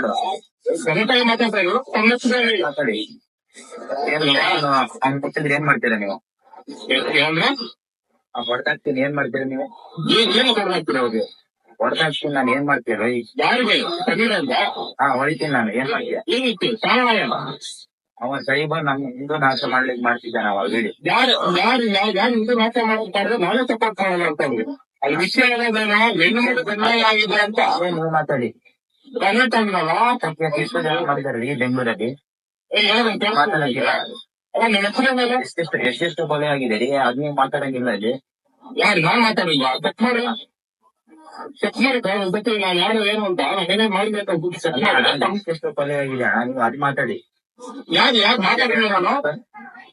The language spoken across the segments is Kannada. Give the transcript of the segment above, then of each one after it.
ಮಾತಾಡು ಮಾತಾಡ್ತಾ ಮಾತಾಡ್ತಾರೆ ಸಂರಕ್ಷಣೆ ಮಾತಾಡಿ ಏನ್ ಅವ್ನ್ ಕೊಟ್ಟಿದ್ರೆ ಏನ್ ಮಾಡ್ತೀರಾ ನೀವು? ಹೊಡೆದಾಕ್ತೀನಿ ಏನ್ ಮಾಡ್ತೀರಾ ನೀವು? ಏನ್ ಅವ್ರಿಗೆ? ಹೊಡೆದಾಕ್ತೀನಿ ನಾನು ಏನ್ ಮಾಡ್ತೀರ ಯಾರಿಗೆ? ಹಾ ಹೊಡಿತೀನಿ ನಾನು ಏನ್ ಮಾಡ್ತೀಯ? ಏನಿತ್ತು ಅವ ಸೈಬರ್ ನಮ್ ಹಿಂದೂ ನಾಶ ಮಾಡ್ಲಿಕ್ಕೆ ಮಾಡ್ತಿದ್ದಾನ ಅವ ಹೇಳಿ. ಯಾರು ಯಾರು ಯಾರು ಹಿಂದೂ ನಾಶ ಮಾಡ್ತಾರೆ ನಾನೇ ಸಪೋರ್ಟ್ ಮಾಡಲ್ಲ ಅಂತ ಅಲ್ಲಿ ವಿಷಯ ಏನಾದ್ರೆ ಹೆಣ್ಣು ಮಗು ಕನ್ಯಾಯ ಅಂತ. ಮಾತಾಡಿ. ಕನ್ನಡ ಅಂದ್ರಲ್ಲ ಎಷ್ಟು ಜನ ಮಾಡಿದಾರೆ ಈ ಬೆಂಗಳೂರಲ್ಲಿ ಏ, ಏನಂತ ಮಾತಾಡಂಗಿಲ್ಲ ಅಲ್ಲ, ನನ್ನ ಹೆಸರು ಮೇಲೆ ಎಷ್ಟೆಷ್ಟು ಎಷ್ಟೆಷ್ಟು ಕೊಲೆ ಆಗಿದೆ ರೀ ಅದ್ ನೀವು ಮಾತಾಡಂಗಿಲ್ಲ ಇಲ್ಲಿ ಯಾರು ನಾನ್ ಮಾತಾಡಿಲ್ವಾ ಚೆಕ್ ಮಾಡಿ ಚೆಕ್ ಮಾಡಿ ಗೊತ್ತಿಲ್ಲ ನಾನು ಯಾರು ಏನು ಅಂತ ನಾನೇನೇ ಮಾಡಿದೆ ಅಂತ ಗುರುತು ಚೆಕ್ ಮಾಡಿ ಎಷ್ಟೆಷ್ಟು ಕೊಲೆ ಆಗಿದೆ ಅಣ್ಣ ನೀವು ಅದ್ ಮಾತಾಡಿ ಯಾರು ಯಾರು ಮಾತಾಡಿಲ್ಲ ನಾನು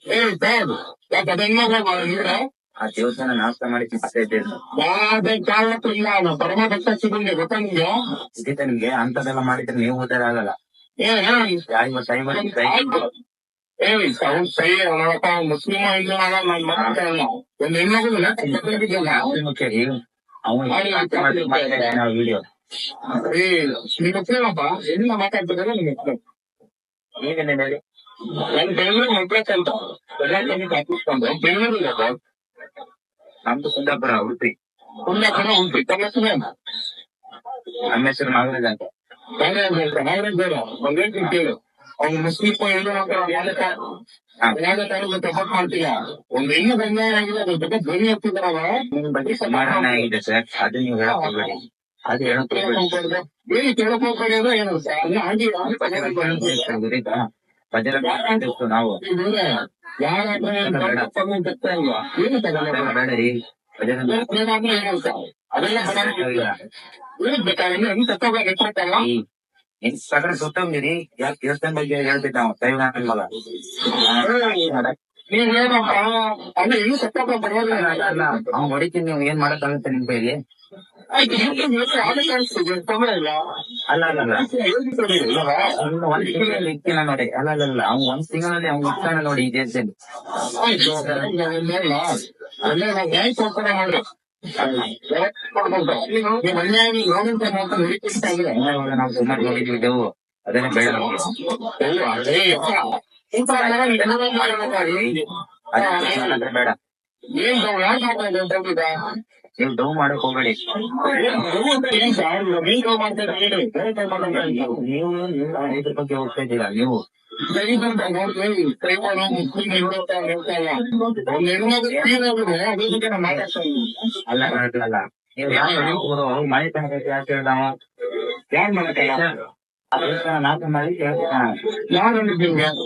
ಏ ಸರ್ ಯಾಕೆ ಅದನ್ನ ನೀವೇ ಆ ದೇವಸ್ಥಾನ ನಾಶ ಮಾಡಿ ಮಾಡ್ತಾ ಇದ್ದೇನೆ ಯಾವ್ದೇ ಕಾರಣಕ್ಕೂ ಇಲ್ಲ ನಾನು ನಿಮ್ಗೆ ಇದಕ್ಕೆ ನಿಮ್ಗೆ ಅಂತದೆಲ್ಲ ಮಾಡಿದ್ರೆ ನೀವು ಉದ್ದಾರ ಆಗಲ್ಲ. ಏ ಯಾವ ಟೈಮ್ ಏ ಅವ್ನು ಸೈ ಅವನಪ್ಪ ಮುಸ್ಲಿಂ ಹಿಂದೂ ನಾನು ಮಾತಾಡಲ್ಲ ಒಂದು ಅವನು ವಿಡಿಯೋ ಏ ನಿಮ್ಮ ಮುಸ್ಲಿಮಪ್ಪ ಎಲ್ಲ ಮಾತಾಡ್ತಿದ್ದಾರೆ ನಿಮ್ಗೆ ಹೇಳಿ? ನಾನು ಬೆಂಗಳೂರು ನಮ್ದು ಕುಂದಾಪುರ ಉಡುಪಿ. ಕುಂದಾಪುರ ಉಡುಪಿ ತಮ್ಮ ಹೆಸರು ಏನು? ನಮ್ಮ ಹೆಸರು ನಾಗರಾಜ್ ಅಂತ. ನಾಗರಾಜ್ ಅಂತ ನಾಗರಾಜ್ ಬೇಡ. ಒಂದೇನು ಕೇಳು. ಅವ್ನು ಮುಸ್ಲಿಂ ಹಿಂದೂ ಮಕ್ಕಳು ಯಾವ್ದೇ ಕಾರಣಕ್ಕೂ ಸಪೋರ್ಟ್ ಮಾಡ್ತೀಯ? ಒಂದು ಹೆಣ್ಣು ಗಂಗಾಯ ಆಗಿದೆ ಅದ್ರ ಬಗ್ಗೆ ಧ್ವನಿ ಎತ್ತಿದ್ರವ ನಿಮ್ ಬಗ್ಗೆ ಸಮಾಧಾನ ಆಗಿದೆ ಸರ್. ಅದು ನೀವು ಹೇಳಕ್ ಅದು ಹೇಳಕ್ ಬೇರೆ ಏನು ಕೇಳಕ್ ಹೋಗ್ಬೇಡಿ ಅಂದ್ರೆ ಏನು ಸರ್ ಆಗಿ ಆಗಿ ಪದೇ ಪದೇ ಗೊತ್ತಾಯ್ತಾ ಬಜರಂಗ ದಳ ನಾವು. ಸಗಡೆ ಸುತ್ತಂಗಿರಿ ಯಾಕೆ ದೇವಸ್ಥಾನ ಬಗ್ಗೆ ಹೇಳ್ತಿದ್ದ ದೈವ ಮಗ ನೀವ್ ಏನಪ್ಪ? ಅಂದ್ರೆ ತಕ್ಕೋಬೇಕು ಬರೋದಿಲ್ಲ ಹೊಡಿತೀನಿ ನೀವು ಏನ್ ಮಾಡಕ್ಕಾಗುತ್ತೆ ನಿಮ್ ಕೈಲಿ ಅಲ್ಲ ಅಲ್ಲ ಒಂದ್ ತಿಂಗಳಲ್ಲಿ ನೋಡಿ ಅಲ್ಲ ಅಲ್ಲ ಒಂದ್ ತಿಂಗಳಲ್ಲಿ ಅವ್ನು ಇರ್ತಾನೆ ನೋಡಿ ಅಲ್ಲೇ ನಾವು ಸುಮಾರು ನೋಡಿದ್ವಿ ದೇವು ಅದನ್ನೇ ಬೇಡ ಬೇಡ ಏನ್ ಯಾಕೆ ಮಾಡ್ತಾ ಹೇಳಿದ ನೀವು ಡೌ ಮಾಡಕ್ ಮಾಡ್ತಾ ನೀವು ರೈತರ ಬಗ್ಗೆ ಹೋಗ್ತಾ ಇದ್ದೀರಾ ನೀವು ಅಲ್ಲ ಅಲ್ಲ, ನೀವು ಯಾವ ಮನೆ ತನಕ? ಯಾರ್ ಮಾಡಿ ಯಾರು